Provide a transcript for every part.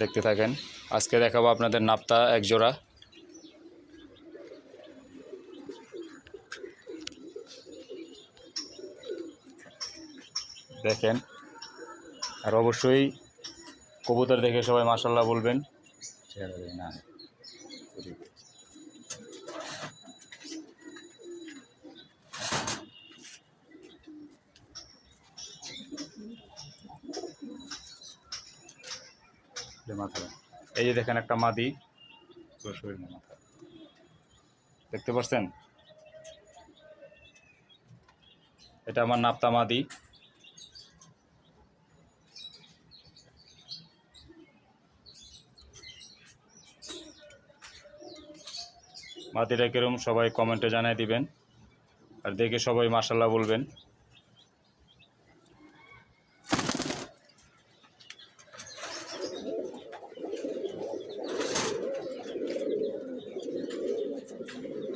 দেখতে থাকেন। আজকে দেখাবো আপনাদের নাপ্তা এক জোড়া দেখেন, আর অবশ্যই কবুতর দেখে সবাই মাসাল্লাহ বলবেন। না। যে এই যে দেখেন একটা মাদি। পুরো মাথা দেখতে পাচ্ছেন এটা আমার নাপ্তা মাদি। মাদিটা কিরম সবাই কমেন্টে জানিয়ে দিবেন। আর দেখে সবাই মাসাল্লাহ বলবেন।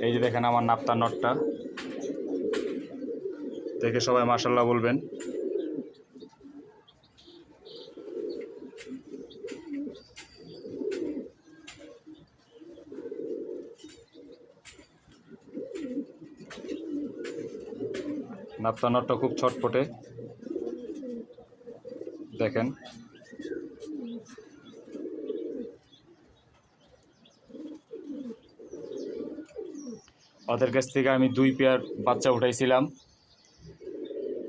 এই যে দেখেন আমার নাপ্তা নটটা। দেখে সবাই মার্শাল্লাহ বলবেন। নাপ্তা নটটা খুব ছটপটে। দেখেন। ওদের কাছ থেকে আমি দুই পেয়ার বাচ্চা উঠাইছিলাম।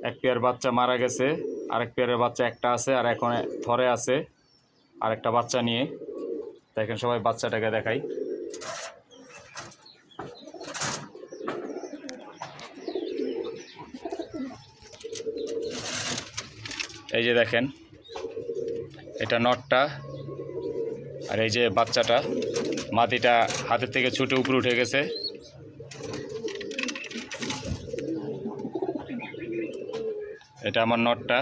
এক পেয়ার বাচ্চা মারা গেছে, আরেক পেয়ারের বাচ্চা একটা আছে আর এখন থরে আছে আর একটা বাচ্চা নিয়ে। দেখেন সবাই বাচ্চাটাকে দেখাই। এই যে দেখেন, এটা নটটা আর এই যে বাচ্চাটা, মাটিটা হাতের থেকে ছুটে উপরে উঠে গেছে। এটা আমার নটটা।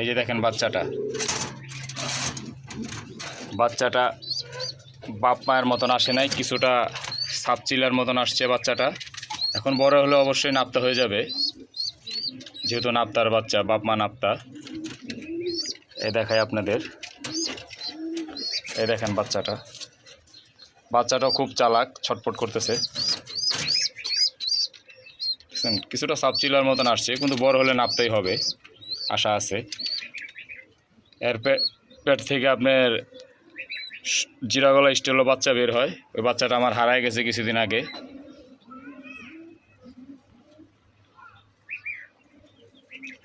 এই যে দেখেন বাচ্চাটা। বাচ্চাটা বাপ মায়ের মতন আসে নাই, কিছুটা সাপচিলার মতন আসছে বাচ্চাটা। এখন বড় হলে অবশ্যই নাপ্তা হয়ে যাবে, যেহেতু নাপ্তার বাচ্চা, বাপ মা নাপ্তা। এ দেখায় আপনাদের। এই দেখেন বাচ্চাটা। বাচ্চাটাও খুব চালাক, ছটফট করতেছে। দেখছেন? কিছুটা সাবচিলার মতন আসছে, কিন্তু বড় হলে নাপতেই হবে, আশা আছে। এর পেট থেকে আপনার জিরাগলা স্টেলও বাচ্চা বের হয়, ওই বাচ্চাটা আমার হারায় গেছে কিছুদিন আগে।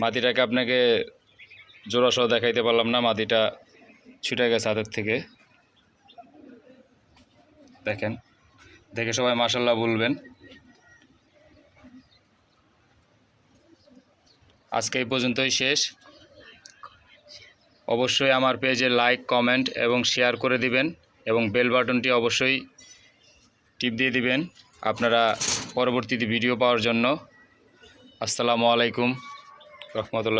মাটিটাকে আপনাকে জোড়াসহ দেখাইতে পারলাম না, মাটিটা ছুটে গেছে হাতের থেকে। দেখেন, দেখে সবাই মাসাল্লাহ বলবেন। আজকে এই পর্যন্তই শেষ। অবশ্যই আমার পেজে লাইক কমেন্ট এবং শেয়ার করে দিবেন এবং বেল বাটনটি অবশ্যই টিপ দিয়ে দিবেন আপনারা পরবর্তীতে ভিডিও পাওয়ার জন্য। আসসালামু আলাইকুম, রহমতুল্লাহ।